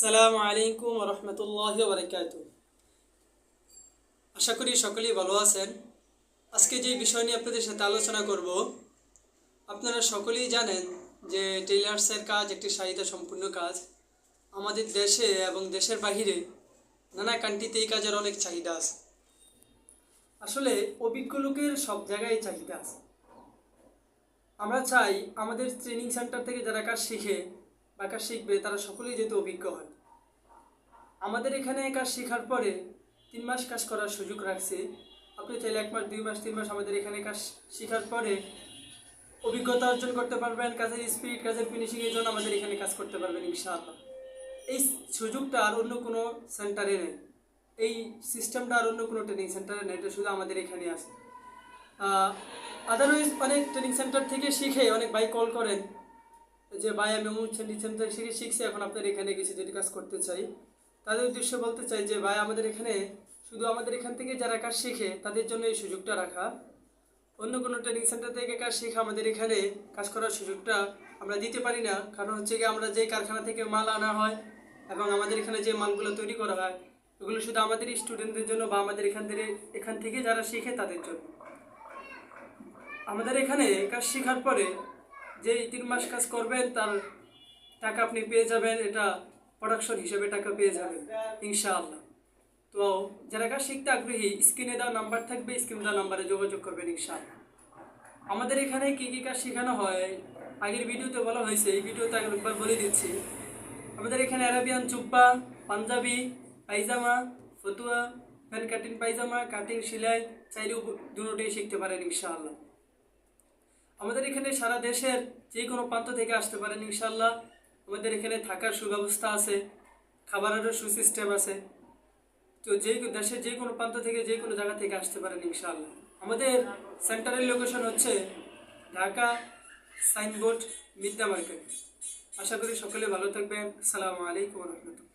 সালাম আলাইকুম রহমতুল্লাহ বারকাত আশা করি সকলেই ভালো আছেন। আজকে যে বিষয় নিয়ে আপনাদের সাথে আলোচনা করব, আপনারা সকলেই জানেন যে টেইলার্সের কাজ একটি চাহিদা সম্পূর্ণ কাজ। আমাদের দেশে এবং দেশের বাহিরে নানা কান্ট্রিতে এই কাজের অনেক চাহিদা আছে। আসলে অভিজ্ঞ লোকের সব জায়গায় চাহিদা আছে। আমরা চাই আমাদের ট্রেনিং সেন্টার থেকে যারা কাজ শিখে কাজ শিখবে, তারা সকলেই যেহেতু অভিজ্ঞ হয়। আমাদের এখানে কাজ শেখার পরে তিন মাস কাজ করার সুযোগ রাখছে। আপনি চাইলে এক মাস, দুই মাস, তিন মাস আমাদের এখানে কাজ শেখার পরে অভিজ্ঞতা অর্জন করতে পারবেন, কাজের স্পিড কাজের ফিনিশিংয়ের জন্য আমাদের এখানে কাজ করতে পারবেন ইনশাআল্লাহ। এই সুযোগটা আর অন্য কোনো সেন্টারে নেই। এই সিস্টেমটা আর অন্য কোনো ট্রেনিং সেন্টারে নেই, এটা শুধু আমাদের এখানে আছে। আদারওয়াইজ অনেক ট্রেনিং সেন্টার থেকে শিখে অনেক ভাই কল করেন। যে, ভাই, আমি অমুক ট্রেনিং সেন্টার থেকে শিখছি, এখন আপনার এখানে কিছু যদি কাজ করতে চাই। তাদের উদ্দেশ্যে বলতে চাই যে, ভাই, আমাদের এখানে শুধু আমাদের এখান থেকে যারা কাজ শিখে, তাদের জন্য এই সুযোগটা রাখা। অন্য কোনো ট্রেনিং সেন্টার থেকে কাজ শিখে আমাদের এখানে কাজ করার সুযোগটা আমরা দিতে পারি না। কারণ হচ্ছে কি আমরা যে কারখানা থেকে মাল আনা হয় এবং আমাদের এখানে যে মালগুলো তৈরি করা হয়, এগুলো শুধু আমাদের স্টুডেন্টদের জন্য বা আমাদের এখান থেকে এখান থেকে যারা শিখে তাদের জন্য। আমাদের এখানে কাজ শেখার পরে যে তিন মাস কাজ করবেন, তার টাকা আপনি পেয়ে যাবেন। এটা প্রোডাকশন হিসেবে টাকা পেয়ে যাবেন, ইনশাআল্লাহ। তো যারা কাজ শিখতে আগ্রহী স্ক্রিনে দেওয়া নাম্বার থাকবে স্ক্রিনে দেওয়া নাম্বারে যোগাযোগ করবেন, ইনশাআল্লাহ। আমাদের এখানে কী কী কাজ শেখানো হয়? আগের ভিডিওতে বলা হয়েছে, এই ভিডিওতে একবার বলে দিচ্ছি। আমাদের এখানে আরাবিয়ান চুপ্পা, পাঞ্জাবি, পায়জামা, ফতুয়া ফ্যান কাটিং পায়জামা কাটিং সেলাই চাইলেও দুটোটাই শিখতে পারেন, ইনশাআল্লাহ। আমাদের এখানে সারা দেশের যে কোনো প্রান্ত থেকে আসতে পারেন ইনশাল্লাহ আমাদের এখানে থাকার সুব্যবস্থা আছে, খাবারেরও সুসিস্টেম আছে। তো যে দেশের যে কোনো প্রান্ত থেকে যে কোনো জায়গা থেকে আসতে পারেন ইনশাল্লাহ আমাদের সেন্টারের লোকেশন হচ্ছে ঢাকা সাইনবোর্ড মিদ্যা মার্কেট। আশা করি সকলে ভালো থাকবেন। আসসালামু আলাইকুম রহমতুল্লাহ।